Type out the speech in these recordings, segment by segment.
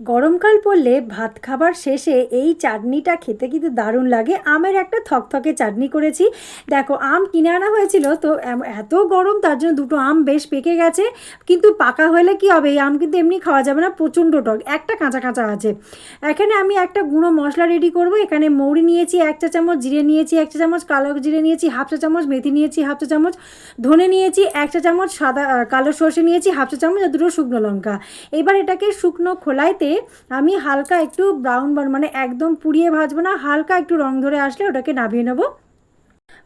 গরমকাল পড়লে ভাত খাবার শেষে এই চাটনিটা খেতে কিন্তু দারুণ লাগে। আমের একটা থকথকে চাটনি করেছি। দেখো, আম কিনে আনা হয়েছিল, তো এত গরম, তার জন্য দুটো আম বেশ পেকে গেছে। কিন্তু পাকা হলে কি হবে? এই আম কিন্তু এমনি খাওয়া যাবে না, প্রচণ্ড টক। একটা কাঁচা কাঁচা আছে। এখানে আমি একটা গুঁড়ো মশলা রেডি করব। এখানে মৌরি নিয়েছি, এক চা চামচ জিরে নিয়েছি, এক চা চামচ কালো জিরে নিয়েছি, হাফ চা চামচ মেথি নিয়েছি, হাফ চা চামচ ধনে নিয়েছি, এক চা চামচ সাদা কালো সর্ষে নিয়েছি, হাফ চা চামচ আর দুটো শুকনো লঙ্কা। এবার এটাকে শুকনো খোলাইতে আমি হালকা একটু ব্রাউন মানে একদম পুড়িয়ে ভাজবো না, হালকা একটু রং ধরে আসলে ওটাকে নামিয়ে নেব।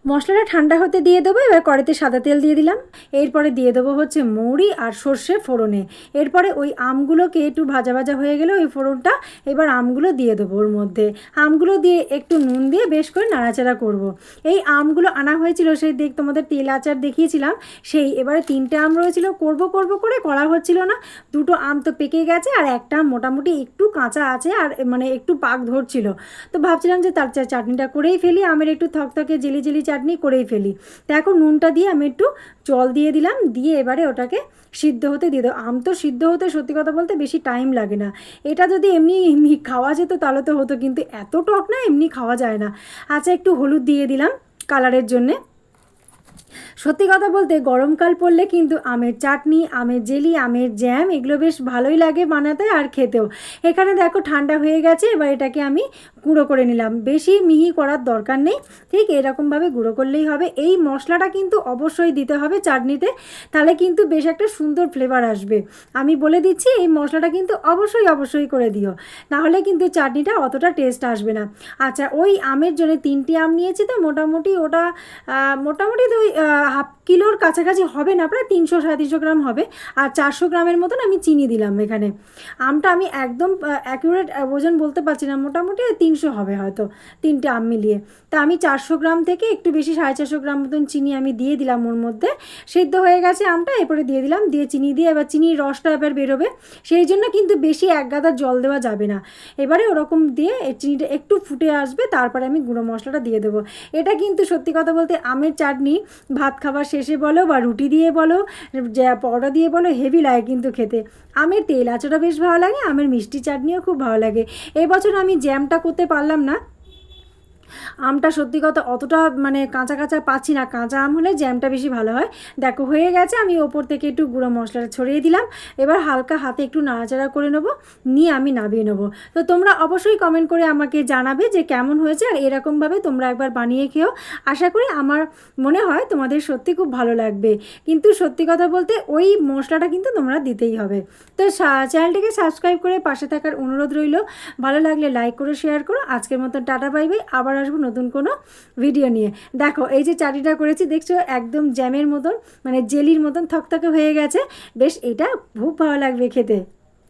মশলাটা ঠান্ডা হতে দিয়ে দেবো, এবার কড়াইতে সাদা তেল দিয়ে দিলাম। এরপরে দিয়ে দেবো হচ্ছে মৌরি আর সর্ষে ফোড়নে। এরপরে ওই আমগুলোকে একটু ভাজা ভাজা হয়ে গেলে ওই ফোড়নটা এবার আমগুলো দিয়ে দেবো ওর মধ্যে। আমগুলো দিয়ে একটু নুন দিয়ে বেশ করে নাড়াচাড়া করব। এই আমগুলো আনা হয়েছিল সেই দেখ, তোমাদের তেল আচার দেখিয়েছিলাম, সেই এবারে তিনটে আম রয়েছিল, করব করব করে করা হচ্ছিল না। দুটো আম তো পেকে গেছে আর একটা মোটামুটি একটু কাঁচা আছে আর মানে একটু পাক ধরছিল। তো ভাবছিলাম যে তার চাটনিটা করেই ফেলি, আমের একটু থকথকে জেলি জেলি চাটনি করেই ফেলি। এখন নুনটা দিয়ে আমি একটু জল দিয়ে দিলাম, দিয়ে এবারে ওটাকে সিদ্ধ হতে দিয়ে দেবো। আম তো সিদ্ধ হতে সত্যি কথা বলতে বেশি টাইম লাগে না। এটা যদি এমনি এমনি খাওয়া যেত তাহলে তো হতো, কিন্তু এত টক না, এমনি খাওয়া যায় না। আচ্ছা একটু হলুদ দিয়ে দিলাম কালারের জন্যে। সত্যি কথা বলতে গরমকাল পড়লে কিন্তু আমের চাটনি, আমের জেলি, আমের জ্যাম এগুলো বেশ ভালোই লাগে বানাতে আর খেতেও। এখানে দেখো ঠান্ডা হয়ে গেছে, এবার এটাকে আমি গুঁড়ো করে নিলাম। বেশি মিহি করার দরকার নেই। ঠিক এরকমভাবে গুঁড়ো করলেই হবে। এই মশলাটা কিন্তু অবশ্যই দিতে হবে চাটনিতে। তাহলে কিন্তু বেশ একটা সুন্দর ফ্লেভার আসবে। আমি বলে দিচ্ছি, এই মশলাটা কিন্তু অবশ্যই অবশ্যই করে দিও। নাহলে কিন্তু চাটনিটা অতটা টেস্ট আসবে না। আচ্ছা ওই আমের জন্য তিনটি আম নিয়েছি তো। মোটামুটি ওটা মোটামুটি তো হাফ কিলোর কাছাকাছি হবে না, প্রায় তিনশো সাড়ে তিনশো গ্রাম হবে। আর চারশো গ্রামের মতন আমি চিনি দিলাম এখানে। আমটা আমি একদম অ্যাকুরেট ওজন বলতে পারছি না। মোটামুটি তিনশো হবে হয়তো, তিনটে আম মিলিয়ে। তা আমি চারশো গ্রাম থেকে একটু বেশি, সাড়ে চারশো গ্রাম মতন চিনি আমি দিয়ে দিলাম ওর মধ্যে। সেদ্ধ হয়ে গেছে আমটা, এরপরে দিয়ে দিলাম, দিয়ে চিনি দিয়ে এবার চিনির রসটা এবার বেরোবে। সেই জন্য কিন্তু বেশি এক গাদা জল দেওয়া যাবে না। এবারে ওরকম দিয়ে চিনিটা একটু ফুটে আসবে, তারপরে আমি গুঁড়ো মশলাটা দিয়ে দেবো। এটা কিন্তু সত্যি কথা বলতে আমের চাটনি, ভাত খাবার শেষে বলো বা রুটি দিয়ে বলো, যা পরোটা দিয়ে বলো, হেভি লাগে কিন্তু খেতে। আমের তেল আচাটা বেশ ভালো লাগে, আমের মিষ্টি চাটনিও খুব ভালো লাগে। এবছর আমি জ্যামটা করতে পারলাম না। আমটা সত্যি কথা অতটা মানে কাঁচা কাঁচা পাচ্ছি না। কাঁচা আম হলে জ্যামটা বেশি ভালো হয়। দেখো, হয়ে গেছে, আমি ওপর থেকে একটু গুঁড়ো মশলাটা ছড়িয়ে দিলাম। এবার হালকা হাতে একটু নাড়াচাড়া করে নেব, নিয়ে আমি নামিয়ে নেব। তো তোমরা অবশ্যই কমেন্ট করে আমাকে জানাবে যে কেমন হয়েছে, আর এরকমভাবে তোমরা একবার বানিয়ে খেও। আশা করি আমার মনে হয় তোমাদের সত্যি খুব ভালো লাগবে। কিন্তু সত্যি কথা বলতে ওই মশলাটা কিন্তু তোমরা দিতেই হবে। তো চ্যানেলটিকে সাবস্ক্রাইব করে পাশে থাকার অনুরোধ রইল। ভালো লাগলে লাইক করে শেয়ার করো। আজকের মতন টাটা বাই বাই আবার আসব নতুন কোনো ভিডিও নিয়ে। দেখো, এই যে চাটিটা করেছি, দেখছ? একদম জ্যামের মতন মানে জেলির মতন থকথকে হয়ে গেছে। বেশ, এটা খুব ভালো লাগবে খেতে।